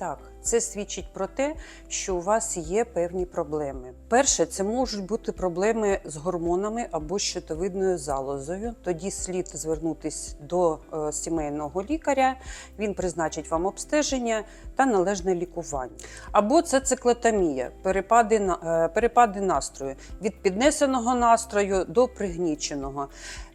Так, це свідчить про те, що у вас є певні проблеми. Перше, це можуть бути проблеми з гормонами або щитовидною залозою. Тоді слід звернутися до е, сімейного лікаря. Він призначить вам обстеження та належне лікування. Або це циклотомія, перепади, е, перепади настрою від піднесеного настрою до пригніченого.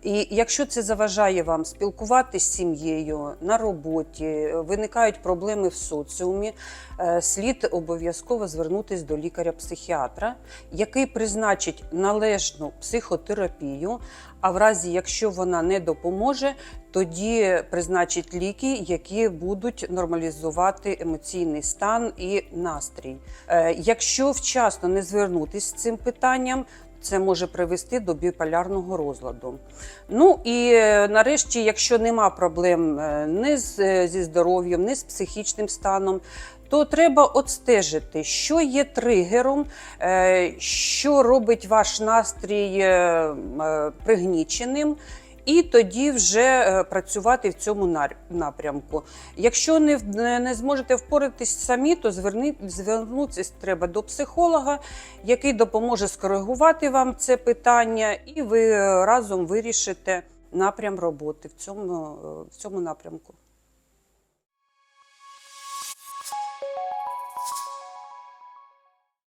І якщо це заважає вам спілкуватися з сім'єю на роботі, виникають проблеми в соціумі, е, слід обов'язково звернутися до лікаря-психіатра, який призначить належну психотерапію. А в разі, якщо вона не допоможе, тоді призначить ліки, які будуть нормалізувати емоційний стан і настрій. Е, Якщо вчасно не звернутися з цим питанням, це може привести до біполярного розладу. Ну і е, нарешті, якщо нема проблем е, ні з, е, зі здоров'ям, ні з психічним станом, то треба отстежити, що є тригером, що робить ваш настрій пригніченим. І тоді вже е, працювати в цьому напрямку. Якщо не, не зможете впоратись самі, то звернутися треба до психолога, який допоможе скоригувати вам це питання, і ви е, разом вирішите напрям роботи в цьому, е, в цьому напрямку.